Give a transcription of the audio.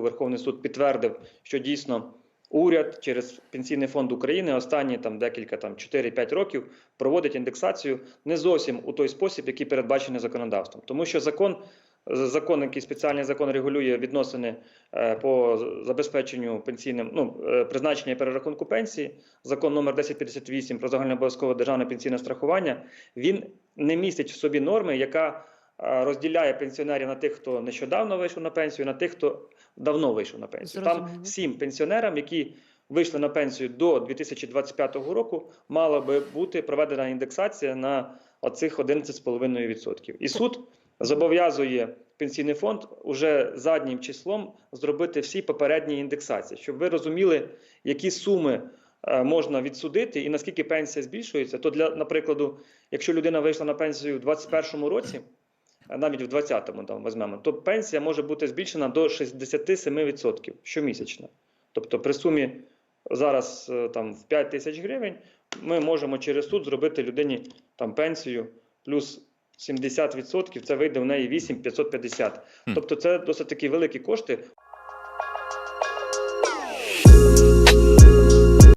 Верховний суд підтвердив, що дійсно уряд через Пенсійний фонд України останні там декілька там 4-5 років проводить індексацію не зовсім у той спосіб, який передбачений законодавством, тому що закон. Закон, який спеціальний закон регулює відносини е, по забезпеченню пенсійним ну е, призначення і перерахунку пенсії, закон номер 1058 про загальнообов'язкове державне пенсійне страхування. Він не містить в собі норми, яка розділяє пенсіонерів на тих, хто нещодавно вийшов на пенсію, на тих, хто давно вийшов на пенсію. Там всім пенсіонерам, які вийшли на пенсію до 2025 року, мала би бути проведена індексація на оцих 11,5%. І суд зобов'язує пенсійний фонд уже заднім числом зробити всі попередні індексації, щоб ви розуміли, які суми е, можна відсудити і наскільки пенсія збільшується. То для наприклад, якщо людина вийшла на пенсію у 2021 році, навіть в 20-му там візьмемо, то пенсія може бути збільшена до 67% щомісячно. Тобто при сумі зараз е, там в 5 тисяч гривень ми можемо через суд зробити людині там пенсію плюс 70%, це вийде в неї 8 550. Хм. Тобто це досить такі великі кошти.